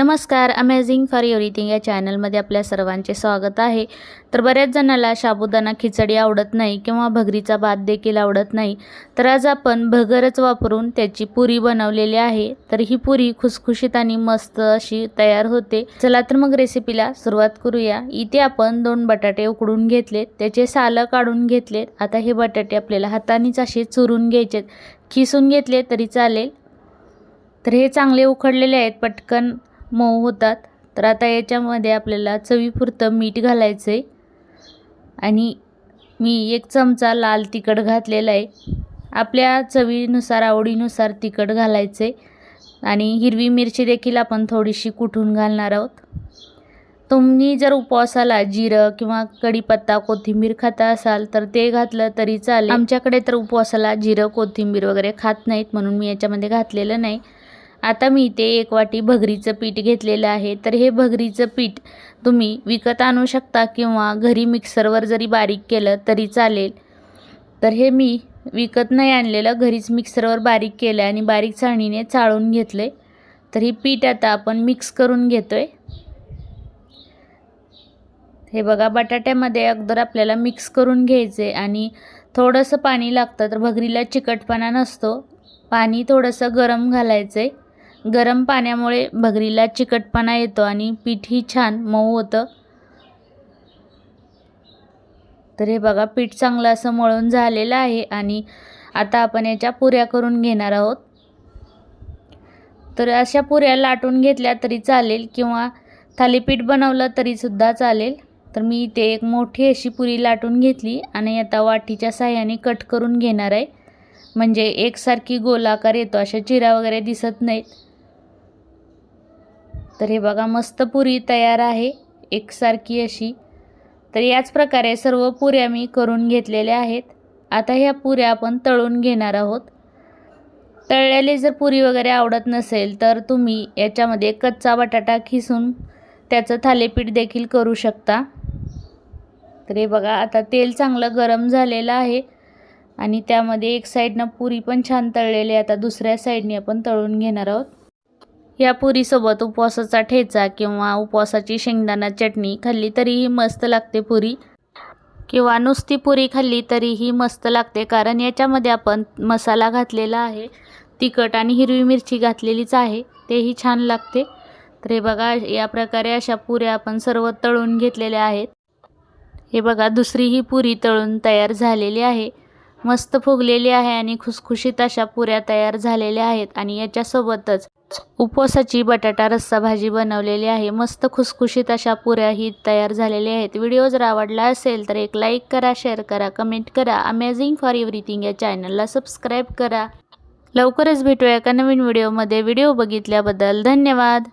नमस्कार amazing for everything या चॅनलमध्ये आपल्या सर्वांचे स्वागत आहे. तर बऱ्याच जणाला साबुदाणा खिचडी आवडत नाही किंवा भगरीचा भात देखील आवडत नाही. तर आज आपण भगरच वापरून त्याची पुरी बनवलेली आहे. तर ही पुरी खुसखुशीत आणि मस्त अशी तयार होते. चला तर मग रेसिपीला सुरुवात करूया. इथे आपण दोन बटाटे उकडून घेतलेत. त्याचे सालं काढून घेतलेत. आता हे बटाटे आपल्याला हातानेच असे चुरून घ्यायचेत. खिसून घेतले तरी चालेल. तर हे चांगले उकडलेले आहेत. पटकन मऊ होतात. तर आता याच्यामध्ये आपल्याला चवीपुरतं मीठ घालायचं आहे आणि मी एक चमचा लाल तिखट घातलेला आहे. आपल्या चवीनुसार आवडीनुसार तिखट घालायचं आहे आणि हिरवी मिरची देखील आपण थोडीशी कुठून घालणार आहोत. तुम्ही जर उपवासाला जिरं किंवा कढीपत्ता कोथिंबीर खाता असाल तर ते घातलं तरी चालेल. आमच्याकडे तर उपवासाला जिरं कोथिंबीर वगैरे खात नाहीत म्हणून मी याच्यामध्ये घातलेलं नाही. आता मी इथे एक वाटी भगरीचं पीठ घेतलेलं आहे. तर हे भगरीचं पीठ तुम्ही विकत आणू शकता किंवा घरी मिक्सरवर जरी बारीक केलं तरी चालेल. तर हे मी विकत नाही आणलेलं घरीच मिक्सरवर बारीक केलं आणि बारीक चाळणीने चाळून घेतले तर ही पीठ आता आपण मिक्स करून घेतो आहे हे बघा बटाट्यामध्ये अगोदर आपल्याला मिक्स करून घ्यायचे आणि थोडंसं पाणी लागतं तर भगरीला चिकटपणा नसतो. पाणी थोडंसं गरम घालायचं आहे गरम पाण्यामुळे भगरीला चिकटपणा येतो आणि पीठही छान मऊ होतं. तर हे बघा पीठ चांगलं असं मळून झालेलं आहे आणि आता आपण याच्या पुऱ्या करून घेणार आहोत. तर अशा पुऱ्या लाटून घेतल्या तरी चालेल किंवा थालीपीठ बनवलं तरीसुद्धा चालेल. तर मी इथे एक मोठी अशी पुरी लाटून घेतली आणि आता वाटीच्या साह्याने कट करून घेणार आहे. म्हणजे एकसारखी गोलाकार येतो अशा चिरा वगैरे दिसत नाहीत. तर हे बघा मस्त पुरी तयार आहे एकसारखी अशी. तर याच प्रकारे सर्व पुऱ्या मी करून घेतलेल्या आहेत. आता ह्या पुऱ्या आपण तळून घेणार आहोत. तळलेले जर पुरी वगैरे आवडत नसेल तर तुम्ही याच्यामध्ये कच्चा बटाटा खिसून त्याचं थालीपीठ देखील करू शकता. तर हे बघा आता तेल चांगलं गरम झालेलं आहे आणि त्यामध्ये एक साईडनं पुरी पण छान तळलेली आता दुसऱ्या साईडने आपण तळून घेणार आहोत. या पुरीसोबत उपवासाचा ठेचा किंवा उपवासाची शेंगदाणा चटणी खाल्ली तरीही मस्त लागते पुरी. किंवा नुसती पुरी खाल्ली तरीही मस्त लागते कारण याच्यामध्ये आपण मसाला घातलेला आहे तिखट आणि हिरवी मिरची घातलेलीच आहे तेही छान लागते. तर हे बघा या प्रकारे अशा पुऱ्या आपण सर्व तळून घेतलेल्या आहेत. हे बघा दुसरी ही पुरी तळून तयार झालेली आहे. मस्त फुगलेली आहे आणि खुसखुशीत अशा पुऱ्या तयार झालेल्या आहेत आणि याच्यासोबतच उपवासाची बटाटा रस्सा भाजी बनवलेली आहे. मस्त खुसखुशीत अशा पुऱ्याही तयार झालेल्या आहेत. व्हिडिओ जर आवडला असेल तर एक लाईक करा शेअर करा कमेंट करा. अमेझिंग फॉर एव्हरीथिंग या चॅनलला सबस्क्राईब करा. लवकरच भेटूया एका नवीन व्हिडिओमध्ये. व्हिडिओ बघितल्याबद्दल धन्यवाद.